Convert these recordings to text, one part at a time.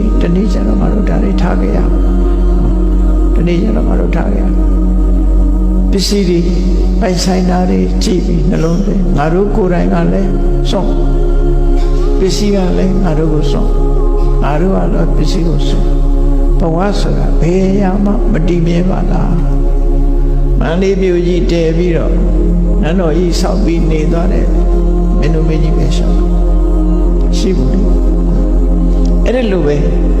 တနေ့ကျတော့ငါတို့ဒါတွေ ထားခဲ့ရအောင်တနေ့ကျတော့ငါတို့ထားခဲ့ရအောင်ပစ္စည်းတွေပိုင်ဆိုင်တာတွေကြည့်ပြီးနှလုံးသွင်းငါတို့ကိုယ်တိုင်ကလည်းစွန့်ပစ္စည်းကလည်းငါတို့ကိုစွန့်ငါတို့ကတော့ပစ္စည်းကိုစွန့်ဘဝဆိုတာဘယ်ရမှမတည်မြဲပါလားမန္တလေးမြို့ကြီးတည်ပြီးတော့နန်းတော်ကြီးဆောက်ပြီးနေသွားတဲ့မင်းတို့မင်းကြီးပဲရှောက်ရှိဘူးလေအဲ့ဒါလိုပဲဘ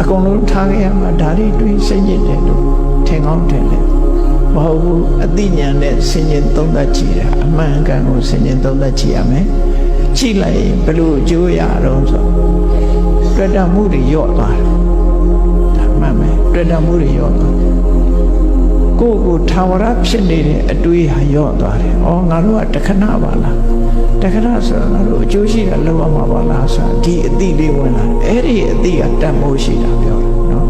အကုန်လုံးထားခဲ့ရမှာဒါတွေတွေးစိတ်ညစ်တယ်လို့ထင်ကောင်းထင်တယ်မဟုတ်ဘူးအသိဉာဏ်နဲ့ဆင်ញင်သုံးသပ်ကြည့်တာအမှန်ကန်ကိုဆင်ញင်သုံးသပ်ကြည့်ရမယ်ကြည့်လိုက်ရင်ဘလို့အကျိုးရတော့ဆိုတွေ့တာမှုတွေရော့သွားတယ်ဒါမှန်မယ်တွေ့တာမှုတွေရော့သွားတယ် ကိုယ့်ကိုထာဝရဖြစ်နေတဲ့အတွေးဟာရော့သွားတယ်။အော်ငါတို့ကတခဏပါလား။တခဏဆိုတာငါတို့အကျိုးရှိတာလောက်ရမှာပါလားဆိုတာဒီအတိလေးဝင်လာတယ်။အဲ့ဒီအတိကတတ်မိုးရှိတာပြောတာနော်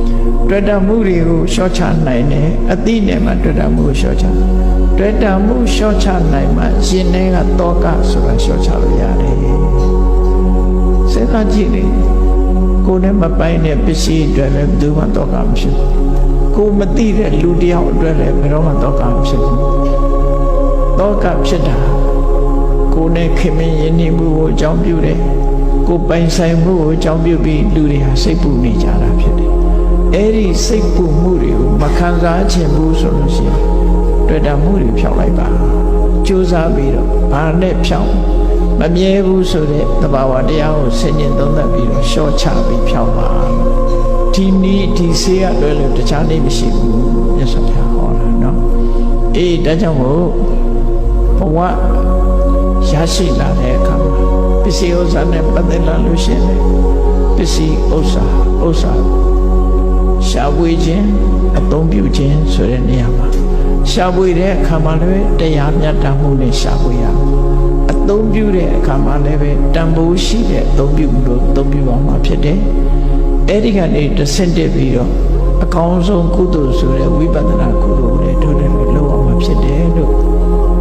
။တွေ့တာမှုတွေကိုရှော့ချနိုင်တယ်။အတိနဲ့မှတွေ့တာမှုကိုရှော့ချ။တွေ့တာမှုရှော့ချနိုင်မှရှင်ထဲကတောကဆိုတာရှော့ချလို့ရတယ်။စိတ်ကကြည့်လေကိုယ်နဲ့မပိုင်တဲ့ပစ္စည်းတွေလည်းဘယ်သူမှတောကမဖြစ်ဘူး။ ကိုမသိတဲ့လူတယောက်အတွက်လည်းဘယ်တော့မှတောကမဖြစ်ဘူးတောကဖြစ်တာကိုနဲ့ခင်မင်းယဉ်နေမှုကိုအကြောင်းပြုတယ်ကိုပိုင်ဆိုင်မှုကိုအကြောင်းပြုပြီးလူတွေဟာစိတ်ပူနေကြတာဖြစ်တယ်အဲ့ဒီစိတ်ပူမှုတွေကိုမခံစားချင်ဘူးဆိုလို့ရှိရင်တွေ့တာမှုတွေဖြောက်လိုက်ပါကြိုးစားပြီးတော့ဘာနဲ့ဖြောက်မမြဲဘူးဆိုတဲ့သဘာဝတရားကိုဆင်ញင်သုံးသပ်ပြီးတော့ရှော့ချပြီးဖြောက်ပါ ဒီနည်းဒီဆေးရလွယ်လို့တခြားနည်းမရှိဘူးမြတ်စွာဘုရားဟောတာเนาะအေးဒါကြောင့်မို့ဘဝရရှိလာတဲ့အခါမှာပစ္စည်းဥစ္စာနဲ့ပတ်သက်လာလို့ရှိရင်ပစ္စည်းဥစ္စာဥစ္စာရှားပွေခြင်းအသုံးပြုခြင်းဆိုတဲ့နေရာမှာရှားပွေတဲ့အခါမှာလည်းတရားမြတ်တမှုနဲ့ရှားပွေရအသုံးပြုတဲ့အခါမှာလည်းပဲတန်ဖိုးရှိတဲ့အသုံးပြုမှုလို့သုံးပြုအောင်မှာဖြစ်တယ် အဲ့ဒီကနေတဆင့်တက်ပြီးတော့အကောင်းဆုံးကုသိုလ်ဆိုတဲ့ဝိပဿနာကုသိုလ်တွေတို့တယ်လို့လောက်အောင်မှာဖြစ်တယ်လို့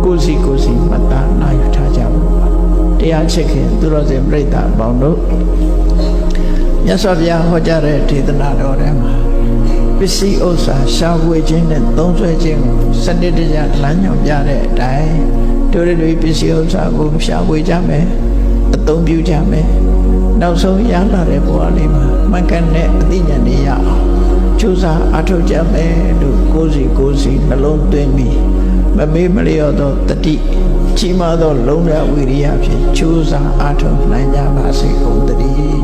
ကိုယ်စီကိုယ်စီမှတ်သားနိုင်ထားကြပါတရားချစ်ခင်သူတော်စင်ပြိဿအပေါင်းတို့မြတ်စွာဘုရားဟောကြားတဲ့ဒေသနာတော်ထဲမှာပစ္စည်းဥစ္စာရှားဝေခြင်းနဲ့သုံးဆွဲခြင်းကိုစနစ်တကျလမ်းညွှန်ပြတဲ့အတိုင်းတို့တွေပစ္စည်းဥစ္စာကိုရှားဝေကြမယ်အသုံးပြုကြမယ် နောက်ဆုံးရလာတဲ့ဘဝလေးမှာမှန်ကန်တဲ့အသိဉာဏ်တွေရအောင်ကြိုးစားအထောက်ကြမယ်လို့ကိုယ်စီကိုယ်စီနှလုံးသွင်းပြီးမမေ့မလျော့သောတတိကြီးမားသော လုံရဝိရိယဖြင့်ကြိုးစားအထောက်နိုင်ကြပါစေကုန်သတည်း